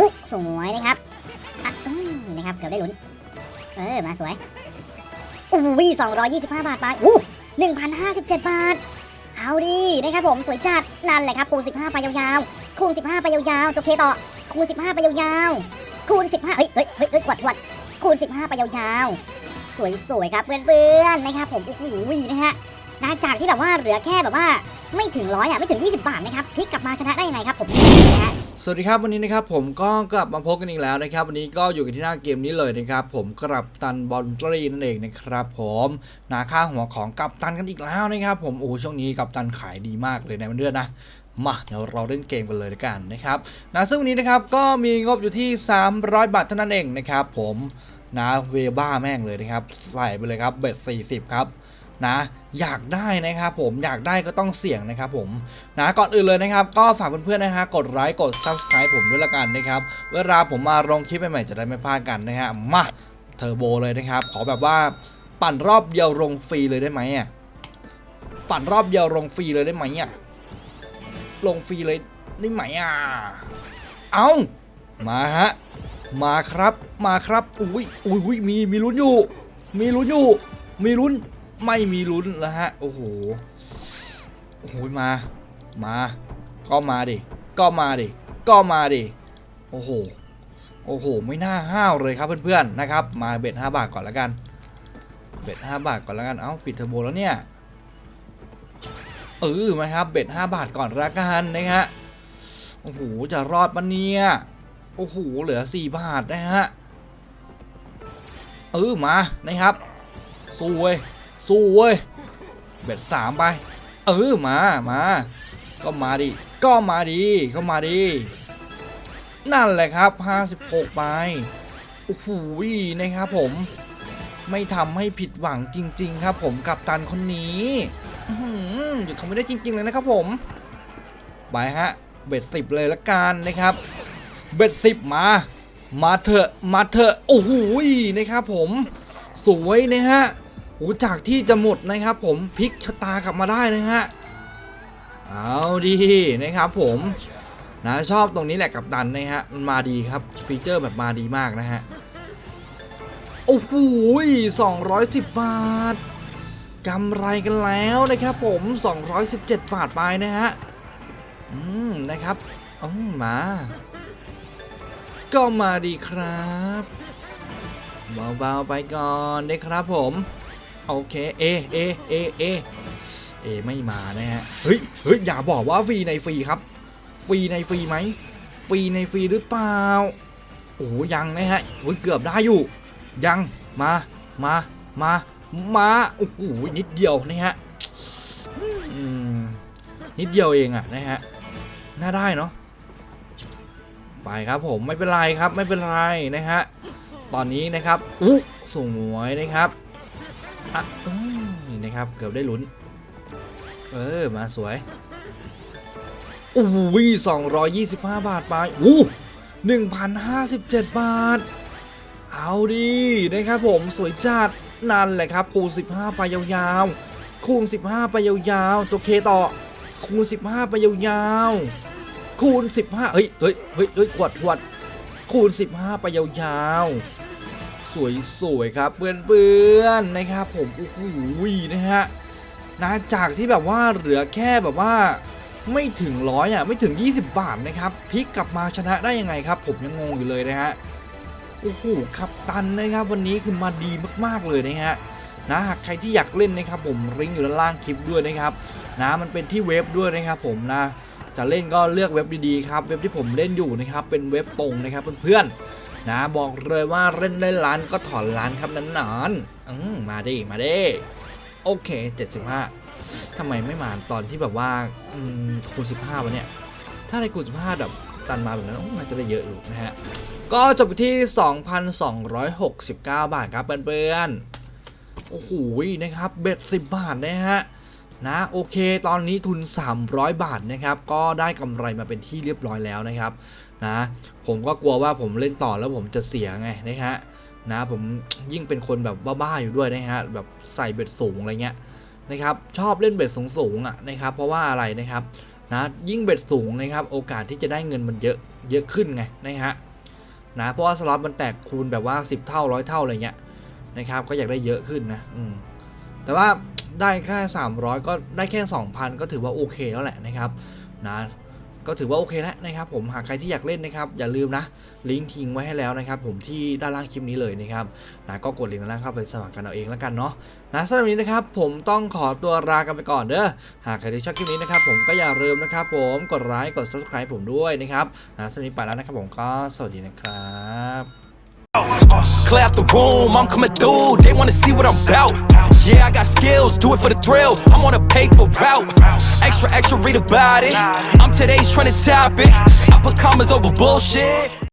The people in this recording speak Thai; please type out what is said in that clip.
อุ๊ยสวยนะครับอะอืมนี่นะครับเกือบได้ลุ้น เออมาสวยอุ้ย225บห้าบาทไปอู้1,057บาท เอาดีนะครับผมสวยจัดนั่นแหละครับคูณ15ไปยาวๆคูณ15ไปยาวๆตัวเคต่อคูณ15ไปยาวๆคูณ15เฮ้ยเฮ้ยเฮ้ยเฮ้ยกวดกวดคูณ15ไปยาวๆสวยๆครับเพื่อนๆนะครับผมโอ้โหนะฮะนะจากที่แบบว่าเหลือแค่แบบว่าไม่ถึงร้อยอะไม่ถึง 20 บาทนะครับพลิกกลับมาชนะได้ยังไงครับผมนะฮะ สวัสดีครับวันนี้นะครับผมก็กลับมาพบกันอีกแล้วนะครับ วันนี้ก็อยู่กันที่หน้าเกมนี้เลยนะครับ ผมกับตันบอลตรีนั่นเองนะครับ ผมนาค่าหัวของกัปตันกันอีกแล้วนะครับ ผมโอ้ช่วงนี้กัปตันขายดีมากเลยในวันเดือนนะมาเดี๋ยวเราเล่นเกมกันเลยละกันนะครับนะซึ่งวันนี้นะครับก็มีงบอยู่ที่ 300 บาทเท่านั้นเองนะครับ ผมนะเวบ้าแม่งเลยนะครับ ใส่ไปเลยครับเบ็ด40 ครับ นะอยากได้นะครับผมอยากได้ก็ต้องเสี่ยงนะครับผมนะก่อนอื่นเลยนะครับ ก็ฝากเพื่อนๆนะฮะกดไลค์กด subscribe ผมด้วยละกันนะครับเวลาผมมาลงคลิปใหม่ๆจะได้ไม่พลาดกันนะฮะมาเทอร์โบเลยนะครับ ขอแบบว่าปั่นรอบเดียวลงฟรีเลยได้ไหมอะปั่นรอบเดียวลงฟรีเลยได้ไหมอะลงฟรีเลยได้ไหมอะเอามาฮะมาครับมาครับอุ้ยอุ้ยอุ้ยมีมีลุ้นอยู่ มีลุ้นอยู่ มีลุ้น ไม่มีลุ้นแล้วฮะ โอ้โห โอ้โห มา มา ก็มาดิ ก็มาดิ ก็มาดิ โอ้โห โอ้โห ไม่น่าห้าวเลยครับเพื่อนๆ นะครับ มาเบ็ด5บาทก่อนแล้วกัน เบ็ด5บาทก่อนแล้วกัน เอ้าปิดเทอร์โบแล้วเนี่ยเออมาครับ เบ็ด5บาทก่อนละกันนะฮะ โอ้โห จะรอดปะเนี่ย โอ้โห เหลือ 4 บาทนะฮะ เออมา นะครับสวย สู้เว้ยเบ็ดสามไป เออมามาก็มาดิก็มาดิก็มาดินั่นแหละครับ 56ไปโอ้โหนะครับผมไม่ทำให้ผิดหวังจริง ๆ ครับ ผมกับตันคนนี้อื้อหือหยุดเขาไม่ได้จริง ๆ เลยนะครับผมไปฮะ เบ็ดสิบเลยละกันนะครับ เบ็ดสิบมา มาเถอะมาเถอะโอ้โหนะครับผม สวยนะฮะ โอ้จากที่จะหมดนะครับผมพลิกชะตากลับมาได้นะฮะเอาดีนะครับผมนะชอบตรงนี้แหละกับดันนะฮะมันมาดีครับฟีเจอร์แบบมาดีมากนะฮะโอ้โห210 บาทกำไรกันแล้วนะครับผม 217 บาทไปนะฮะอืมนะครับอืมมา ก็มาดีครับเบาๆไปก่อนได้ครับผม โอเคเอเอเอเอเอไม่มานะฮะเฮ้ยเฮ้ยอย่าบอกว่าฟรีในฟรีครับ ฟรีในฟรีไหมฟรีในฟรีหรือเปล่าโอ้ยังนะฮะโอ้ยเกือบได้อยู่ ยังมามามามาโอ้โหนิดเดียวนะฮะนิดเดียวเองอะนะฮะน่าได้เนาะไปครับผมไม่เป็นไรครับไม่เป็นไรนะฮะตอนนี้นะครับอุ๊สวยนะครับ อะนี่นะครับ เกือบได้ลุ้น เออ มาสวยโอ้ยสองร้อยยี่สิบห้าบาทไปอู้หนึ่งพันห้าสิบเจ็ดบาท เอาดีนะครับ ผมสวยจัดนั่นแหละครับ คูณสิบห้าไปยาวๆ คูณสิบห้าไปยาวๆ ตัวเคต่อ คูณสิบห้าไปยาวๆ คูณสิบห้าเฮ้ยเฮ้ยเฮ้ยเฮ้ยขวดขวดคูณ15ไปยาวๆ สวยๆครับเพื่อนๆนะครับผมโอ้โหนะฮะนะจากที่แบบว่าเหลือแค่แบบว่าไม่ถึงร้อยอะไม่ถึง 20 บาทนะครับพลิกกลับมาชนะได้ยังไงครับ ผมยังงงอยู่เลยนะฮะโอ้โหขับตันนะครับ วันนี้คือมาดีมากๆเลยนะฮะนะหากใครที่อยากเล่นนะครับผมลิงอยู่ด้านล่างคลิปด้วยนะครับนะมันเป็นที่เว็บด้วยนะครับผมนะจะเล่นก็เลือกเว็บดีๆครับเว็บที่ผมเล่นอยู่นะครับเป็นเว็บตรงนะครับเพื่อนๆ นะบอกเลยว่าเล่นได้ล้านก็ถอนล้านครับนั้นนอนอืมมาดิมาดิโอเค75ทำไมไม่มาตอนที่แบบว่าอืมคูณ15วะเนี่ยถ้าในคูณ15แบบตันมาแบบนั้นโอ้น่าจะได้เยอะอยู่นะฮะก็จบที่ 2,269 บาทครับเพื่อนๆโอ้โหนะครับเบ็ด10 บาทนะฮะ นะโอเค ตอนนี้ทุน 300 บาทนะครับ ก็ได้กำไรมาเป็นที่เรียบร้อยแล้วนะครับนะผมก็กลัวว่าผมเล่นต่อแล้วผมจะเสียไงนะฮะนะผมยิ่งเป็นคนแบบบ้าๆอยู่ด้วยนะฮะแบบใส่เบ็ดสูงอะไรเงี้ยนะครับชอบเล่นเบ็ดสูงๆอะนะครับเพราะว่าอะไรนะครับนะยิ่งเบ็ดสูงนะครับโอกาสที่จะได้เงินมันเยอะเยอะขึ้นไงนะฮะนะเพราะว่าสล็อตมันแตกคูณแบบว่า 10 เท่าร้อยเท่าอะไรเงี้ยนะครับก็อยากได้เยอะขึ้นนะอืมแต่ว่า ได้แค่ 300 ก็ได้แค่ 2,000 ก็ถือว่าโอเคแล้วแหละนะครับนะก็ถือว่าโอเคแล้วนะครับผมหากใครที่อยากเล่นนะครับอย่าลืมนะลิงก์ทิ้งไว้ให้แล้วนะครับผมที่ด้านล่างคลิปนี้เลยนะครับนะก็กดลิงก์ด้านล่างเข้าไปสมัครกันเอาเองแล้วกันเนาะนะสำหรับนี้นะครับผมต้องขอตัวลากันไปก่อนเด้อหากใครที่ชอบคลิปนี้นะครับผมก็อย่าลืมนะครับผมกดไลค์กด subscribe ผมด้วยนะครับนะสำหรับนี้ไปแล้วนะครับผมก็สวัสดีนะครับ Clear out the room, I'm coming through. They wanna see what I'm about. Yeah, I got skills, do it for the thrill. I'm on a paper route. Extra, extra, read about it. I'm today's trending topic. I put commas over bullshit.